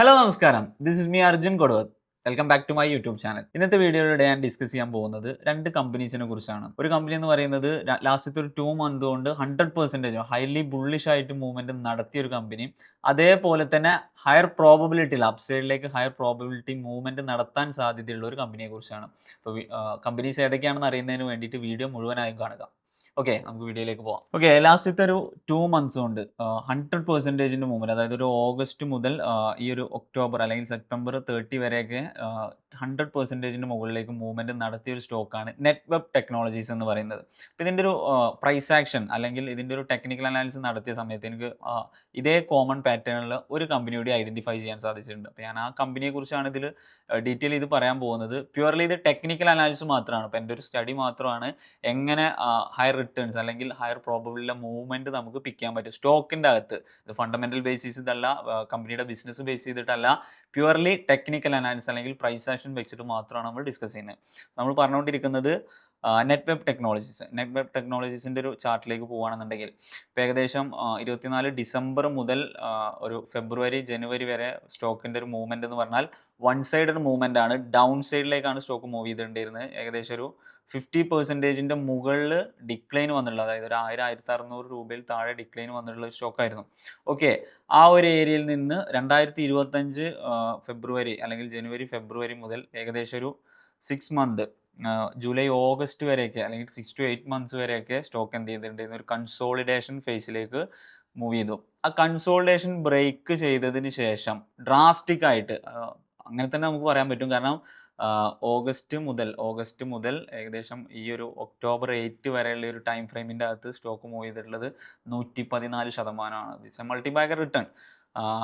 Hello നമസ്കാരം. This is me Arjun Koduvath. Welcome back to my YouTube channel ഇന്നത്തെ വീഡിയോയിലൂടെ ഞാൻ ഡിസ്കസ് ചെയ്യാൻ പോകുന്നത് രണ്ട് കമ്പനീസിനെ കുറിച്ചാണ്. ഒരു കമ്പനി എന്ന് പറയുന്നത് ലാസ്റ്റത്തെ ഒരു ടു മന്ത് കൊണ്ട് ഹൺഡ്രഡ് പെർസെന്റേജ് ഹൈലി ബുള്ളിഷ് ആയിട്ട് മൂവ്മെന്റ് നടത്തിയ ഒരു കമ്പനി അതേപോലെ തന്നെ ഹയർ പ്രോബബിലിറ്റിയിൽ അപ്സൈഡിലേക്ക് ഹയർ പ്രോബബിലിറ്റി മൂവ്മെന്റ് നടത്താൻ സാധ്യതയുള്ള ഒരു കമ്പനിയെ കുറിച്ചാണ്. അപ്പോൾ കമ്പനീസ് ഏതൊക്കെയാണെന്ന് അറിയുന്നതിന് വേണ്ടിയിട്ട് വീഡിയോ മുഴുവനായും കാണുക. ഓക്കെ നമുക്ക് വീഡിയോയിലേക്ക് പോവാം. ഓക്കെ ലാസ്റ്റത്തെ ഒരു ടു മന്ത്സ് കൊണ്ട് ഹൺഡ്രഡ് പെർസെന്റേജിന്റെ മൂവ്മെന്റ് അതായത് ഒരു ഓഗസ്റ്റ് മുതൽ ഈ ഒരു ഒക്ടോബർ അല്ലെങ്കിൽ സെപ്റ്റംബർ തേർട്ടി വരെയൊക്കെ ഹൺഡ്രഡ് പെർസെന്റേജിന്റെ മുകളിലേക്ക് മൂവ്മെന്റ് നടത്തിയ ഒരു സ്റ്റോക്കാണ് നെറ്റ് വെബ് ടെക്നോളജീസ് എന്ന് പറയുന്നത്. അപ്പോൾ ഇതിന്റെ ഒരു പ്രൈസ് ആക്ഷൻ അല്ലെങ്കിൽ ഇതിന്റെ ഒരു ടെക്നിക്കൽ അനാലിസിസ് നടത്തിയ സമയത്ത് എനിക്ക് ഇതേ കോമൺ പാറ്റേണിൽ ഒരു കമ്പനിയോട് ഐഡന്റിഫൈ ചെയ്യാൻ സാധിച്ചിട്ടുണ്ട്. അപ്പോൾ ഞാൻ ആ കമ്പനിയെക്കുറിച്ചാണ് ഇതിൽ ഡീറ്റെയിൽ ഇത് പറയാൻ പോകുന്നത്. പ്യുവർലി ഇത് ടെക്നിക്കൽ അനാലിസിസ് മാത്രമാണ്. അപ്പോൾ എന്റെ ഒരു സ്റ്റഡി മാത്രമാണ് എങ്ങനെ ഹയർ റിട്ടേൺസ് അല്ലെങ്കിൽ ഹയർ പ്രോബബിളിലെ മൂവ്മെന്റ് നമുക്ക് പിക്ക് ചെയ്യാൻ പറ്റും. സ്റ്റോക്കിന്റെ അകത്ത് ഇത് ഫണ്ടമെന്റൽ ബേസിസ് ഇതല്ല കമ്പനിയുടെ ബിസിനസ് ബേസ് ചെയ്തിട്ടല്ല പ്യുവർലി ടെക്നിക്കൽ അനാലിസിസ് അല്ലെങ്കിൽ പ്രൈസ് ആക്ഷൻ വെച്ചിട്ട് മാത്രമാണ് നമ്മൾ ഡിസ്കസ് ചെയ്യുന്നത്. നമ്മൾ പറഞ്ഞുകൊണ്ടിരിക്കുന്നത് Net Web Technologies Net Web ടെക്നോളജീസിന്റെ ഒരു ചാർട്ടിലേക്ക് പോകുകയാണെന്നുണ്ടെങ്കിൽ ഇപ്പോൾ ഏകദേശം ഇരുപത്തിനാല് ഡിസംബർ മുതൽ ഒരു ഫെബ്രുവരി ജനുവരി വരെ സ്റ്റോക്കിന്റെ ഒരു മൂവ്മെന്റ് എന്ന് പറഞ്ഞാൽ വൺ സൈഡഡ് മൂവ്മെന്റ് ആണ്. ഡൗൺ സൈഡിലേക്കാണ് സ്റ്റോക്ക് മൂവ് ചെയ്തിട്ടുണ്ടായിരുന്നത് ഏകദേശം ഒരു ഫിഫ്റ്റി പെർസെന്റേജിന്റെ മുകളിൽ ഡിക്ലൈൻ വന്നിട്ടുള്ളത് അതായത് ഒരു ആയിരം ആയിരത്തി അറുന്നൂറ് രൂപയിൽ താഴെ ഡിക്ലൈൻ വന്നിട്ടുള്ള സ്റ്റോക്കായിരുന്നു ഓക്കെ ആ ഒരു ഏരിയയിൽ നിന്ന് രണ്ടായിരത്തി ഇരുപത്തഞ്ച് ഫെബ്രുവരി അല്ലെങ്കിൽ ജനുവരി ഫെബ്രുവരി മുതൽ ഏകദേശം ഒരു സിക്സ് മന്ത് ജൂലൈ ഓഗസ്റ്റ് വരെയൊക്കെ അല്ലെങ്കിൽ സിക്സ് ടു എയ്റ്റ് മന്ത്സ് വരെയൊക്കെ സ്റ്റോക്ക് എന്ത് ചെയ്തിട്ടുണ്ട് ഒരു കൺസോളിഡേഷൻ ഫേസിലേക്ക് മൂവ് ചെയ്തു. ആ കൺസോളിഡേഷൻ ബ്രേക്ക് ചെയ്തതിന് ശേഷം ഡ്രാസ്റ്റിക് ആയിട്ട് അങ്ങനെ തന്നെ നമുക്ക് പറയാൻ പറ്റും. കാരണം ഓഗസ്റ്റ് മുതൽ ഓഗസ്റ്റ് മുതൽ ഏകദേശം ഈ ഒരു ഒക്ടോബർ എയ്റ്റ് വരെയുള്ള ഒരു ടൈം ഫ്രെയിമിന്റെ അകത്ത് സ്റ്റോക്ക് മൂവ് ചെയ്തിട്ടുള്ളത് നൂറ്റി പതിനാല് ശതമാനമാണ് വിച്ച് മൾട്ടി ബാഗർ റിട്ടേൺ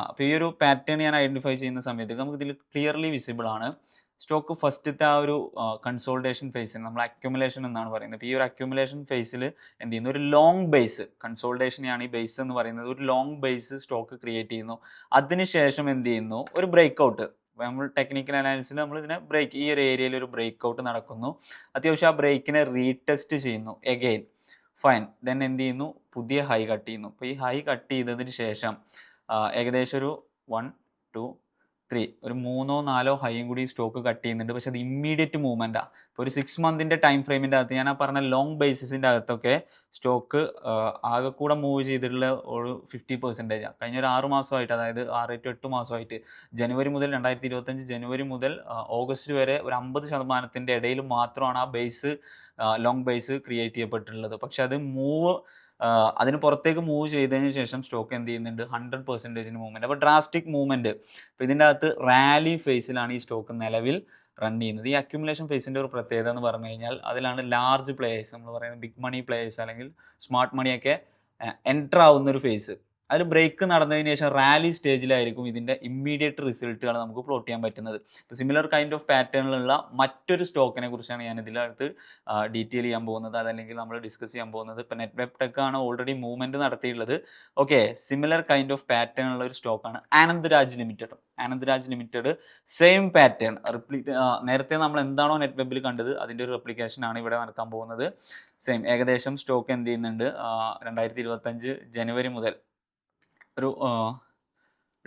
അപ്പോൾ ഈ ഒരു പാറ്റേൺ ഞാൻ ഐഡന്റിഫൈ ചെയ്യുന്ന സമയത്ത് നമുക്ക് ഇതിൽ ക്ലിയർലി വിസിബിൾ ആണ്. സ്റ്റോക്ക് ഫസ്റ്റത്തെ ആ ഒരു കൺസോൾട്ടേഷൻ ഫേസിൽ നമ്മൾ അക്യുമുലേഷൻ എന്നാണ് പറയുന്നത്. അപ്പോൾ ഈ ഒരു അക്യുമുലേഷൻ ഫേസിൽ എന്ത് ചെയ്യുന്നു? ഒരു ലോങ് ബേസ് കൺസോൾട്ടേഷനെയാണ് ഈ ബേസ് എന്ന് പറയുന്നത്. ഒരു ലോങ് ബേസ് സ്റ്റോക്ക് ക്രിയേറ്റ് ചെയ്യുന്നു. അതിനുശേഷം എന്ത് ചെയ്യുന്നു? ഒരു ബ്രേക്ക് ഔട്ട് നമ്മൾ ടെക്നിക്കൽ അനാലിസിൽ നമ്മൾ ഇതിനെ ബ്രേക്ക് ഈ ഒരു ഏരിയയിൽ ഒരു ബ്രേക്ക് ഔട്ട് നടക്കുന്നു. അത്യാവശ്യം ആ ബ്രേക്കിനെ റീടെസ്റ്റ് ചെയ്യുന്നു എഗെയിൻ ഫൈൻ ദെൻ എന്ത് ചെയ്യുന്നു? പുതിയ ഹൈ കട്ട് ചെയ്യുന്നു. അപ്പോൾ ഈ ഹൈ കട്ട് ചെയ്തതിന് ശേഷം ഏകദേശം ഒരു വൺ ടു ത്രീ ഒരു മൂന്നോ നാലോ ഹൈയും കൂടി സ്റ്റോക്ക് കട്ട് ചെയ്യുന്നുണ്ട്. പക്ഷെ അത് ഇമ്മീഡിയറ്റ് മൂവ്മെന്റാണ് ഇപ്പോൾ ഒരു സിക്സ് മന്തിന്റെ ടൈം ഫ്രെയിമിന്റെ അകത്ത് ഞാൻ ആ പറഞ്ഞ ലോങ് ബേസിസിന്റെ അകത്തൊക്കെ സ്റ്റോക്ക് ആകെ കൂടെ മൂവ് ചെയ്തിട്ടുള്ള ഒരു ഫിഫ്റ്റി ആണ് കഴിഞ്ഞ ഒരു ആറ് മാസമായിട്ട് അതായത് ആറ് ടു എട്ട് മാസമായിട്ട് ജനുവരി മുതൽ രണ്ടായിരത്തി ഇരുപത്തഞ്ച് ജനുവരി മുതൽ ഓഗസ്റ്റ് വരെ ഒരു അമ്പത് ശതമാനത്തിന്റെ ഇടയിൽ മാത്രമാണ് ആ ബേസ് ലോങ് ബേസ് ക്രിയേറ്റ് ചെയ്യപ്പെട്ടിട്ടുള്ളത്. പക്ഷെ അത് മൂവ് അതിന് പുറത്തേക്ക് മൂവ് ചെയ്തതിന് ശേഷം സ്റ്റോക്ക് എന്ത് ചെയ്യുന്നുണ്ട്? ഹൺഡ്രഡ് പെർസെന്റേജിന് മൂവ്മെന്റ് അപ്പോൾ ഡ്രാസ്റ്റിക് മൂവ്മെന്റ് അപ്പോൾ ഇതിന്റെ അകത്ത് റാലി ഫേസിലാണ് ഈ സ്റ്റോക്ക് നിലവിൽ റൺ ചെയ്യുന്നത്. ഈ അക്യുമുലേഷൻ ഫേസിന്റെ ഒരു പ്രത്യേകത എന്ന് പറഞ്ഞു കഴിഞ്ഞാൽ അതിലാണ് ലാർജ് പ്ലേയേഴ്സ് നമ്മൾ പറയുന്നത് ബിഗ് മണി പ്ലേയേഴ്സ് അല്ലെങ്കിൽ സ്മാർട്ട് മണിയൊക്കെ എന്റർ ആവുന്ന ഒരു ഫേസ് അതിൽ ബ്രേക്ക് നടന്നതിന് ശേഷം റാലി സ്റ്റേജിലായിരിക്കും ഇതിന്റെ ഇമ്മീഡിയറ്റ് റിസൾട്ടുകൾ നമുക്ക് പ്ലോട്ട് ചെയ്യാൻ പറ്റുന്നത്. ഇപ്പോൾ സിമിലർ കൈൻഡ് ഓഫ് പാറ്റേണിലുള്ള മറ്റൊരു സ്റ്റോക്കിനെ കുറിച്ചാണ് ഞാൻ ഇതിനകത്ത് ഡീറ്റെയിൽ ചെയ്യാൻ പോകുന്നത്. അതല്ലെങ്കിൽ നമ്മൾ ഡിസ്കസ് ചെയ്യാൻ പോകുന്നത്. ഇപ്പോൾ നെറ്റ് വെബ് ടെക് ആണ് ഓൾറെഡി മൂവ്മെന്റ് നടത്തിയിട്ടുള്ളത്. Okay similar kind of pattern ഉള്ള ഒരു സ്റ്റോക്കാണ് Anand Raj limited Anand Raj limited same pattern repeat നേരത്തെ നമ്മൾ എന്താണോ നെറ്റ് വെബിൽ കണ്ടത് അതിന്റെ ഒരു റെപ്ലിക്കേഷൻ ആണ് ഇവിടെ നടക്കാൻ പോകുന്നത്. സെയിം ഏകദേശം സ്റ്റോക്ക് എന്ത് ചെയ്യുന്നുണ്ട്? രണ്ടായിരത്തി ഇരുപത്തഞ്ച് ജനുവരി മുതൽ. ഒരു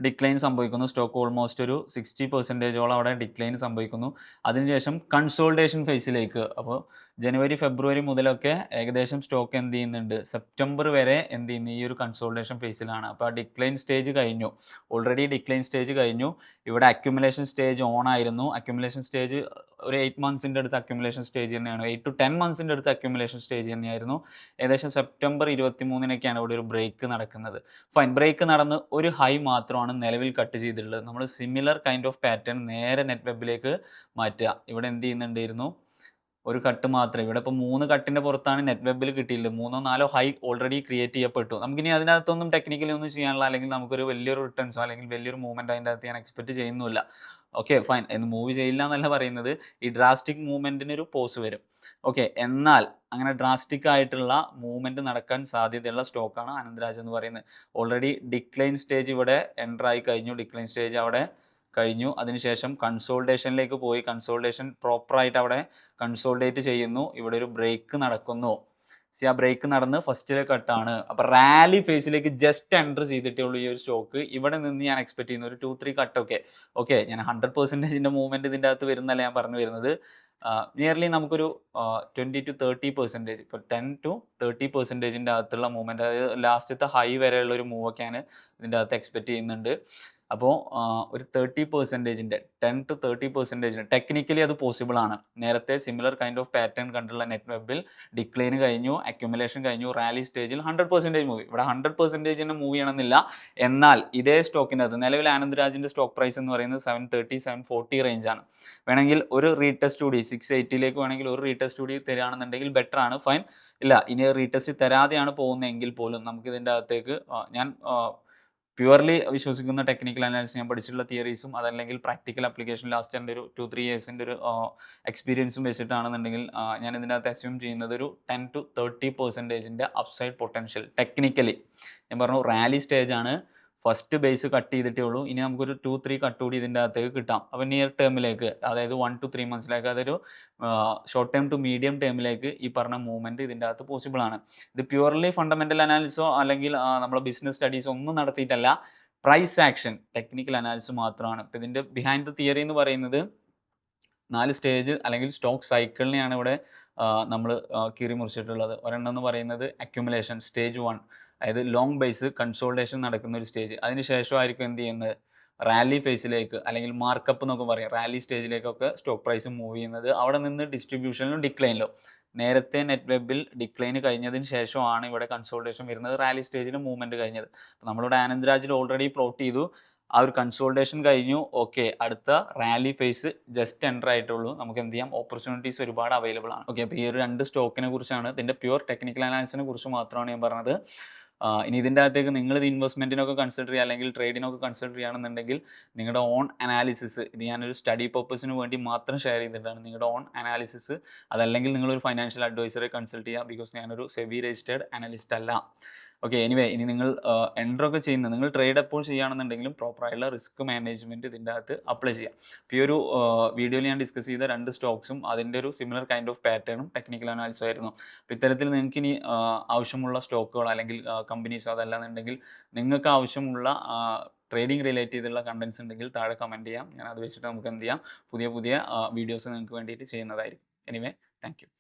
ഡിക്ലൈൻ സംഭവിക്കുന്നു. സ്റ്റോക്ക് ഓൾമോസ്റ്റ് ഒരു സിക്സ്റ്റി പെർസെന്റേജോളം അവിടെ ഡിക്ലൈൻ സംഭവിക്കുന്നു. അതിനുശേഷം കൺസോൾട്ടേഷൻ ഫേസിലേക്ക് അപ്പോൾ ജനുവരി ഫെബ്രുവരി മുതലൊക്കെ ഏകദേശം സ്റ്റോക്ക് എന്ത് ചെയ്യുന്നുണ്ട്? സെപ്റ്റംബർ വരെ എന്ത് ചെയ്യുന്നു? ഈ ഒരു കൺസോൾട്ടേഷൻ ഫേസിലാണ് അപ്പോൾ ആ ഡിക്ലൈൻ സ്റ്റേജ് കഴിഞ്ഞു. ഓൾറെഡി ഡിക്ലൈൻ സ്റ്റേജ് കഴിഞ്ഞു. ഇവിടെ അക്യുമുലേഷൻ സ്റ്റേജ് ഓൺ ആയിരുന്നു. അക്യുമുലേഷൻ സ്റ്റേജ് ഒരു എയ്റ്റ് മന്ത്സിന്റെ അടുത്ത് അക്യുമുലേഷൻ സ്റ്റേജ് തന്നെയാണ്. എയ്റ്റ് ടു ടെൻ മന്ത്സിന്റെ അടുത്ത് അക്യുമുലേഷൻ സ്റ്റേജ് തന്നെയായിരുന്നു. ഏകദേശം സെപ്റ്റംബർ ഇരുപത്തി മൂന്നിനൊക്കെയാണ് ഇവിടെ ഒരു ബ്രേക്ക് നടക്കുന്നത്. ഫൈൻ ബ്രേക്ക് നടന്ന് ഒരു ഹൈ മാത്രമാണ് നിലവിൽ കട്ട് ചെയ്തിട്ടുള്ളത്. നമ്മൾ സിമിലർ കൈൻഡ് ഓഫ് പാറ്റേൺ നേരെ നെറ്റ് വെബിലേക്ക് മാറ്റുക. ഇവിടെ എന്ത് ചെയ്യുന്നുണ്ടായിരുന്നു? ഒരു കട്ട് മാത്രമേ. ഇവിടെ ഇപ്പോൾ മൂന്ന് കട്ടിന്റെ പുറത്താണ് നെറ്റ് വെബിൽ കിട്ടിയില്ല? മൂന്നോ നാലോ ഹൈ ഓൾറെഡി ക്രിയേറ്റ് ചെയ്യപ്പെട്ടു. നമുക്കിനി അതിനകത്തൊന്നും ടെക്നിക്കലി ഒന്നും ചെയ്യാനുള്ള അല്ലെങ്കിൽ നമുക്കൊരു വലിയൊരു റിട്ടേൺസോ അല്ലെങ്കിൽ വലിയൊരു മൂവ്മെന്റ് അതിന്റെ അകത്ത് ഞാൻ എക്സ്പെക്ട് ചെയ്യുന്നില്ല ഓക്കെ ഫൈൻ എന്ന് മൂവ് ചെയ്യില്ല എന്നല്ല പറയുന്നത്. ഈ ഡ്രാസ്റ്റിക് മൂവ്മെന്റിന് ഒരു പോസ് വരും. ഓക്കെ എന്നാൽ അങ്ങനെ ഡ്രാസ്റ്റിക് ആയിട്ടുള്ള മൂവ്മെന്റ് നടക്കാൻ സാധ്യതയുള്ള സ്റ്റോക്കാണ് ആനന്ദരാജ് എന്ന് പറയുന്നത്. ഓൾറെഡി ഡിക്ലൈൻ സ്റ്റേജ് ഇവിടെ എന്റർ ആയി കഴിഞ്ഞു. ഡിക്ലൈൻ സ്റ്റേജ് അവിടെ കഴിഞ്ഞു. അതിനുശേഷം കൺസോൾട്ടേഷനിലേക്ക് പോയി. കൺസോൾട്ടേഷൻ പ്രോപ്പറായിട്ട് അവിടെ കൺസോൾട്ടേറ്റ് ചെയ്യുന്നു. ഇവിടെ ഒരു ബ്രേക്ക് നടക്കുന്നു. സി ആ ബ്രേക്ക് നടന്ന് ഫസ്റ്റിലെ കട്ടാണ് അപ്പോൾ റാലി ഫേസിലേക്ക് ജസ്റ്റ് എന്റർ ചെയ്തിട്ടേ ഉള്ളൂ ഈ ഒരു സ്റ്റോക്ക് ഇവിടെ നിന്ന് ഞാൻ എക്സ്പെക്ട് ചെയ്യുന്ന ഒരു ടു ത്രീ കട്ടൊക്കെ ഓക്കെ ഞാൻ ഹൺഡ്രഡ് പെർസെന്റേജിന്റെ മൂവ്മെന്റ് ഇതിന്റെ അകത്ത് വരുന്നല്ല ഞാൻ പറഞ്ഞു വരുന്നത്. നിയർലി നമുക്കൊരു ട്വന്റി ടു തേർട്ടി പെർസെന്റേജ് ഇപ്പോൾ ടെൻ ടു തേർട്ടി പെർസെന്റേജിന്റെ അകത്തുള്ള മൂവ്മെന്റ് അതായത് ലാസ്റ്റത്തെ ഹൈ വരെയുള്ള ഒരു മൂവൊക്കെയാണ് ഇതിന്റെ അകത്ത് എക്സ്പെക്ട് ചെയ്യുന്നുണ്ട്. അപ്പോൾ ഒരു തേർട്ടി പെർസെന്റേജിന്റെ ടെൻ ടു തേർട്ടി പെർസെന്റേജിന് ടെക്നിക്കലി അത് പോസിബിൾ ആണ്. നേരത്തെ സിമിലർ കൈൻഡ് ഓഫ് പാറ്റേൺ കണ്ടുള്ള നെറ്റ് വെബിൽ ഡിക്ലൈൻ കഴിഞ്ഞു അക്യുമുലേഷൻ കഴിഞ്ഞു റാലി സ്റ്റേജിൽ ഹൺഡ്രഡ് പെർസെന്റേജ് മൂവി ഇവിടെ ഹൺഡ്രഡ് പെർസെന്റേജിന് മൂവ് ചെയ്യണമെന്നില്ല എന്നാൽ ഇതേ സ്റ്റോക്കിന്റെ അത് നിലവിൽ ആനന്ദ്രാജിന്റെ സ്റ്റോക്ക് പ്രൈസ് എന്ന് പറയുന്നത് സെവൻ തേർട്ടി സെവൻ ഫോർട്ടി റേഞ്ചാണ് വേണമെങ്കിൽ ഒരു റീടെസ്റ്റ് കൂടി സിക്സ് എയ്റ്റിലേക്ക് വേണമെങ്കിൽ ഒരു റീടെസ്റ്റ് കൂടി തരികയാണെന്നുണ്ടെങ്കിൽ ബെറ്റർ ആണ്. ഫൈൻ ഇല്ല ഇനി റീടെസ്റ്റ് തരാതെയാണ് പോകുന്നതെങ്കിൽ പോലും നമുക്ക് ഇതിന്റെ അകത്തേക്ക് ഞാൻ പ്യുവർലി വിശ്വസിക്കുന്ന ടെക്നിക്കൽ അനാലിസിസ് ഞാൻ പഠിച്ചിട്ടുള്ള തിയറീസും അതല്ലെങ്കിൽ പ്രാക്ടിക്കൽ അപ്ലിക്കേഷൻ ലാസ്റ്റ് എന്റെ ഒരു ടു ത്രീ ഇയേഴ്സിന്റെ ഒരു എക്സ്പീരിയൻസും വെച്ചിട്ടാണെന്നുണ്ടെങ്കിൽ ഞാൻ ഇതിന്റെ അകത്ത് അസ്യൂം ചെയ്യുന്നത് ഒരു ടെൻ ടു തേർട്ടി പെർസെന്റേജിന്റെ അപ്സൈഡ് പൊട്ടൻഷ്യൽ ടെക്നിക്കലി ഞാൻ പറഞ്ഞു റാലി സ്റ്റേജ് ആണ്. ഫസ്റ്റ് ബേസ് കട്ട് ചെയ്തിട്ടേ ഉള്ളൂ. ഇനി നമുക്കൊരു ടു ത്രീ കട്ട് കൂടി ഇതിന്റെ അകത്തേക്ക് കിട്ടാം. അപ്പോൾ നിയർ ടേമിലേക്ക് അതായത് വൺ ടു ത്രീ മന്ത്സിലേക്ക് അതൊരു ഷോർട്ട് ടേം ടു മീഡിയം ടേമിലേക്ക് ഈ പറഞ്ഞ മൂവ്മെന്റ് ഇതിന്റെ അകത്ത് പോസിബിൾ ആണ്. ഇത് പ്യുവർലി ഫണ്ടമെന്റൽ അനാലിസോ അല്ലെങ്കിൽ നമ്മൾ ബിസിനസ് സ്റ്റഡീസോ ഒന്നും നടത്തിയിട്ടല്ല. പ്രൈസ് ആക്ഷൻ ടെക്നിക്കൽ അനാലിസിസ് മാത്രമാണ്. ഇപ്പം ഇതിന്റെ ബിഹൈൻഡ് ദ തിയറി എന്ന് പറയുന്നത് നാല് സ്റ്റേജ് അല്ലെങ്കിൽ സ്റ്റോക്ക് സൈക്കിളിനെയാണ് ഇവിടെ നമ്മൾ കീറി മുറിച്ചിട്ടുള്ളത്. ഒരെണ്ണം എന്ന് പറയുന്നത് അക്യുമുലേഷൻ സ്റ്റേജ് വൺ അതായത് ലോങ് ബേസ് കൺസോൾട്ടേഷൻ നടക്കുന്ന ഒരു സ്റ്റേജ് അതിന് ശേഷമായിരിക്കും എന്ത് ചെയ്യുന്നത്? റാലി ഫേസിലേക്ക് അല്ലെങ്കിൽ മാർക്കപ്പ് എന്നൊക്കെ പറയാം. റാലി സ്റ്റേജിലേക്കൊക്കെ സ്റ്റോക്ക് പ്രൈസ് മൂവ് ചെയ്യുന്നത്. അവിടെ നിന്ന് ഡിസ്ട്രിബ്യൂഷനിലും ഡിക്ലൈനിലും നേരത്തെ നെറ്റ് വെബിൽ ഡിക്ലൈൻ കഴിഞ്ഞതിന് ശേഷമാണ് ഇവിടെ കൺസോൾട്ടേഷൻ വരുന്നത്. റാലി സ്റ്റേജിൽ മൂവ്മെന്റ് കഴിഞ്ഞത്. അപ്പോൾ നമ്മളിവിടെ ആനന്ദ്രാജിൽ ഓൾറെഡി പ്ലോട്ട് ചെയ്തു. ആ ഒരു കൺസോൾട്ടേഷൻ കഴിഞ്ഞു. ഓക്കെ അടുത്ത റാലി ഫേസ് ജസ്റ്റ് എന്റർ ആയിട്ടുള്ളൂ. നമുക്ക് എന്ത് ചെയ്യാം? ഓപ്പർച്യൂണിറ്റീസ് ഒരുപാട് അവൈലബിൾ ആണ്. ഓക്കെ അപ്പോൾ ഈ ഒരു രണ്ട് സ്റ്റോക്കിനെ കുറിച്ചാണ്. ഇതിന്റെ പ്യുവർ ടെക്നിക്കൽ അനാലിസിനെ കുറിച്ച് മാത്രമാണ് ഞാൻ പറഞ്ഞത്. ഇനി ഇതിന്റെ അകത്തേക്ക് നിങ്ങൾ ഇത് ഇൻവെസ്റ്റ്മെന്റിനൊക്കെ കൺസിഡർ ചെയ്യുക അല്ലെങ്കിൽ ട്രേഡിനൊക്കെ കൺസിഡർ ചെയ്യുകയാണെന്നുണ്ടെങ്കിൽ നിങ്ങളുടെ ഓൺ അനാലിസിസ് ഇത് ഞാനൊരു സ്റ്റഡി പർപ്പസിന് വേണ്ടി മാത്രം ഷെയർ ചെയ്തിട്ടാണ് നിങ്ങളുടെ ഓൺ അനാലിസിസ് അതല്ലെങ്കിൽ നിങ്ങളൊരു ഫൈനാൻഷ്യൽ അഡ്വൈസറെ കൺസൾട്ട് ചെയ്യുക ബിക്കോസ് ഞാനൊരു സെബി രജിസ്റ്റേർഡ് അനലിസ്റ്റ് അല്ല. ഓക്കെ എനിവേ ഇനി നിങ്ങൾ എന്റർ ഒക്കെ ചെയ്യുന്നത് നിങ്ങൾ ട്രേഡ് എപ്പോൾ ചെയ്യുകയാണെന്നുണ്ടെങ്കിലും പ്രോപ്പറായുള്ള റിസ്ക് മാനേജ്മെന്റ് ഇതിന്റെ അകത്ത് അപ്ലൈ ചെയ്യാം. ഇപ്പോൾ ഈ ഒരു വീഡിയോയിൽ ഞാൻ ഡിസ്കസ് ചെയ്ത രണ്ട് സ്റ്റോക്സും അതിന്റെ ഒരു സിമിലർ കൈൻഡ് ഓഫ് പാറ്റേണും ടെക്നിക്കൽ അനാലിസും ആയിരുന്നു. അപ്പോൾ ഇത്തരത്തിൽ നിങ്ങൾക്ക് ഇനി ആവശ്യമുള്ള സ്റ്റോക്കുകൾ അല്ലെങ്കിൽ കമ്പനീസ് അതല്ലാന്നുണ്ടെങ്കിൽ നിങ്ങൾക്ക് ആവശ്യമുള്ള ട്രേഡിംഗ് റിലേറ്റ് ചെയ്തുള്ള കണ്ടൻസ് ഉണ്ടെങ്കിൽ താഴെ കമന്റ് ചെയ്യാം. ഞാൻ അത് വെച്ചിട്ട് നമുക്ക് എന്ത് ചെയ്യാം? പുതിയ പുതിയ വീഡിയോസ് നിങ്ങൾക്ക് വേണ്ടിയിട്ട് ചെയ്യുന്നതായിരിക്കും. Anyway thank